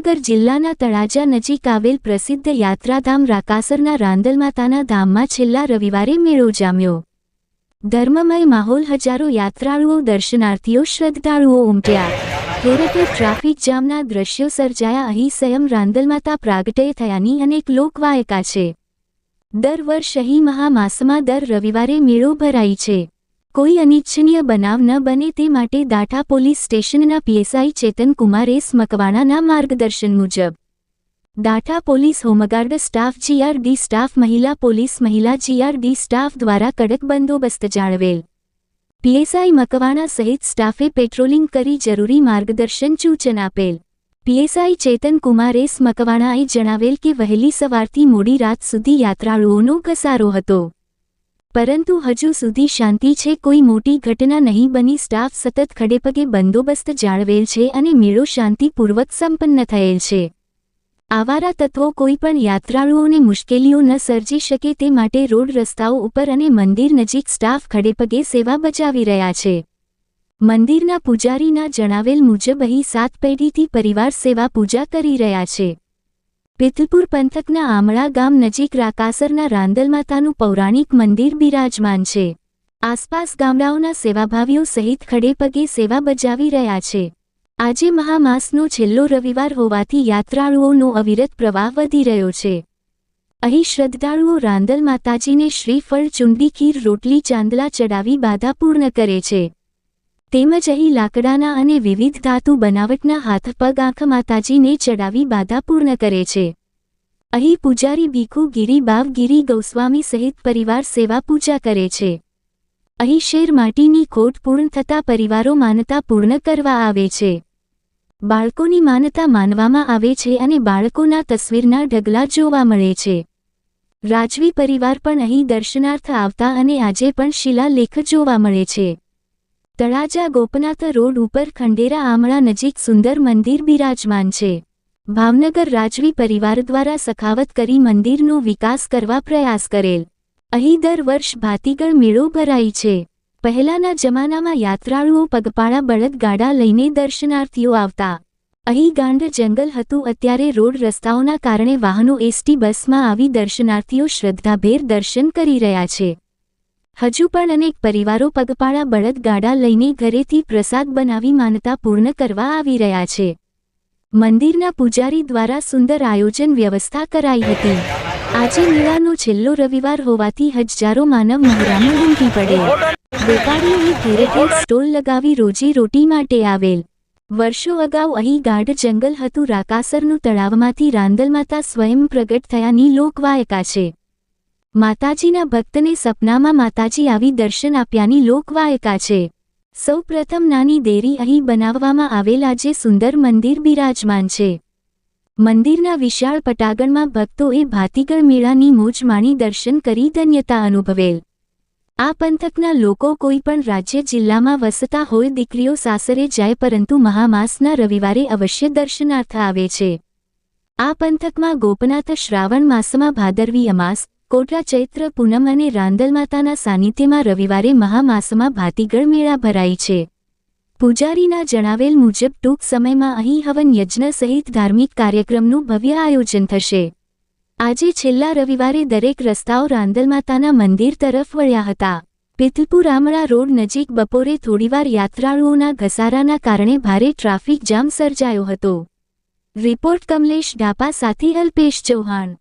ભાવનગર જિલ્લાના તળાજા નજીક આવેલ પ્રસિદ્ધ યાત્રાધામ રાકાસરના રાંદલમાતાના ધામમાં છેલ્લા રવિવારે મેળો જામ્યો. ધર્મમય માહોલ હજારો યાત્રાળુઓ, દર્શનાર્થીઓ, શ્રદ્ધાળુઓ ઉમટ્યા. હેરતે ટ્રાફિક જામના દ્રશ્યો સર્જાયા. અહીં સ્વયં રાંદલમાતા પ્રાગટે થયાની અનેક લોકવાયકા છે. દર વર્ષ અહીં મહામાસમાં દર રવિવારે મેળો ભરાય છે. કોઈ અનિચ્છનીય બનાવ ન બને તે માટે દાઠા પોલીસ સ્ટેશનના પીએસઆઈ ચેતન કુમાર મકવાણાના માર્ગદર્શન મુજબ Datha police home guard staff GRD staff મહિલા પોલીસ મહિલા જીઆરડી સ્ટાફ દ્વારા કડક બંદોબસ્ત જાળવેલ. પીએસઆઈ મકવાણા સહિત સ્ટાફે પેટ્રોલિંગ કરી જરૂરી માર્ગદર્શન સૂચન આપેલ. પીએસઆઈ ચેતન કુમાર મકવાણાએ જણાવેલ કે વહેલી સવારથી મોડી રાત સુધી યાત્રાળુઓનો ઘસારો હતો. પરંતુ હજુ સુધી શાંતિ છે, કોઈ મોટી ઘટના નહીં બની. સ્ટાફ સતત ખડેપગે બંદોબસ્ત જાળવેલ છે અને મેળો શાંતિપૂર્વક સંપન્ન થયેલ છે. આવારા તત્વો કોઈપણ યાત્રાળુઓને મુશ્કેલીઓ ન સર્જી શકે તે માટે રોડ રસ્તાઓ ઉપર અને મંદિર નજીક સ્ટાફ ખડેપગે સેવા બજાવી રહ્યા છે. મંદિરના પૂજારીના જણાવેલ મુજબ અહીં સાત પેઢીથી પરિવાર સેવા પૂજા કરી રહ્યા છે. પિથલપુર પંથકના આમળા ગામ નજીક રાકાસરના રાંદલ માતાનું પૌરાણિક મંદિર બિરાજમાન છે. આસપાસ ગામડાઓના સેવાભાવીઓ સહિત ખડેપગે સેવા બજાવી રહ્યા છે. આજે મહામાસનો છેલ્લો રવિવાર હોવાથી યાત્રાળુઓનો અવિરત પ્રવાહ વધી રહ્યો છે. અહીં શ્રદ્ધાળુઓ રાંદલ માતાજીને શ્રીફળ, ચુંડી, ખીર, રોટલી, ચાંદલા ચડાવી બાધા પૂર્ણ કરે છે. તેમજ અહીં લાકડાના અને વિવિધ ધાતુ બનાવટના હાથપગ આંખ માતાજીને ચડાવી બાધા પૂર્ણ કરે છે. અહીં પૂજારી ભીખુ ગિરી બાવ ગિરી ગૌસ્વામી સહિત પરિવાર સેવા પૂજા કરે છે. અહીં શેર માટીની ખોટ પૂર્ણ થતા પરિવારો માનતા પૂર્ણ કરવા આવે છે. બાળકોની માનતા માનવામાં આવે છે અને બાળકોના તસવીરના ઢગલા જોવા મળે છે. રાજવી પરિવાર પણ અહીં દર્શનાર્થ આવતા અને આજે પણ શિલાલેખ જોવા મળે છે. તળાજા ગોપનાથ રોડ ઉપર ખંડેરા આમળા નજીક સુંદર મંદિર બિરાજમાન છે. ભાવનગર રાજવી પરિવાર દ્વારા સખાવત કરી મંદિરનો વિકાસ કરવા પ્રયાસ કરેલ. અહીં દર વર્ષ ભાતીગળ મેળો ભરાય છે. પહેલાના જમાનામાં યાત્રાળુઓ પગપાળા બળદગાડા લઈને દર્શનાર્થીઓ આવતા. અહીં ગાંડ જંગલ હતું અત્યારે રોડ રસ્તાઓના કારણે વાહનો એસટી બસમાં આવી દર્શનાર્થીઓ શ્રદ્ધાભેર દર્શન કરી રહ્યા છે. હજુ પણ અનેક પરિવારો પગપાળા બળદગાડા લઈને ઘરેથી પ્રસાદ બનાવી માનતા પૂર્ણ કરવા આવી રહ્યા છે. મંદિરના પૂજારી દ્વારા સુંદર આયોજન વ્યવસ્થા કરાઈ હતી. આજે મેળાનો છેલ્લો રવિવાર હોવાથી હજારો માનવ મહેરામણ ઉમટી પડે. વેપારીઓએ ઘેરે ઘેર સ્ટોલ લગાવી રોજી રોટી માટે આવેલ. વર્ષો અગાઉ અહીં ગાઢ જંગલ હતું. રાકાસરનું તળાવમાંથી રાંદલમાતા સ્વયં પ્રગટ થયાની લોકવાયકા છે. માતાજીના ભક્તને સપનામાં માતાજી આવી દર્શન આપ્યાની લોકવાયકા છે. સૌપ્રથમ નાની દેરી અહીં બનાવવામાં આવેલા જે સુંદર મંદિર બિરાજમાન છે. મંદિરના વિશાળ પટાગણમાં ભક્તોએ ભાતીગળ મેળાની મોજ માણી દર્શન કરી ધન્યતા અનુભવેલ. આ પંથકના લોકો કોઈ પણ રાજ્ય જિલ્લામાં વસતા હોય દીકરીઓ સાસરે જાય પરંતુ મહામાસના રવિવારે અવશ્ય દર્શનાર્થ આવે છે. આ પંથકમાં ગોપનાથ શ્રાવણ માસમાં ભાદરવી અમાસ કોટરા ચૈત્ર પૂનમ અને રાંદલમાતાના સાનિધ્યમાં રવિવારે મહામાસમાં ભાતીગળ મેળા ભરાય છે. પૂજારીના જણાવેલ મુજબ, ટૂંક સમયમાં અહીં હવન યજ્ઞ સહિત ધાર્મિક કાર્યક્રમનું ભવ્ય આયોજન થશે. આજે છેલ્લા રવિવારે દરેક રસ્તાઓ રાંદલમાતાના મંદિર તરફ વળ્યા હતા. પિથલપુર આમળા રોડ નજીક બપોરે થોડીવાર યાત્રાળુઓના ઘસારાના કારણે ભારે ટ્રાફિક જામ સર્જાયો હતો. રિપોર્ટ કમલેશ ઢાપા સાથે અલ્પેશ ચૌહાણ.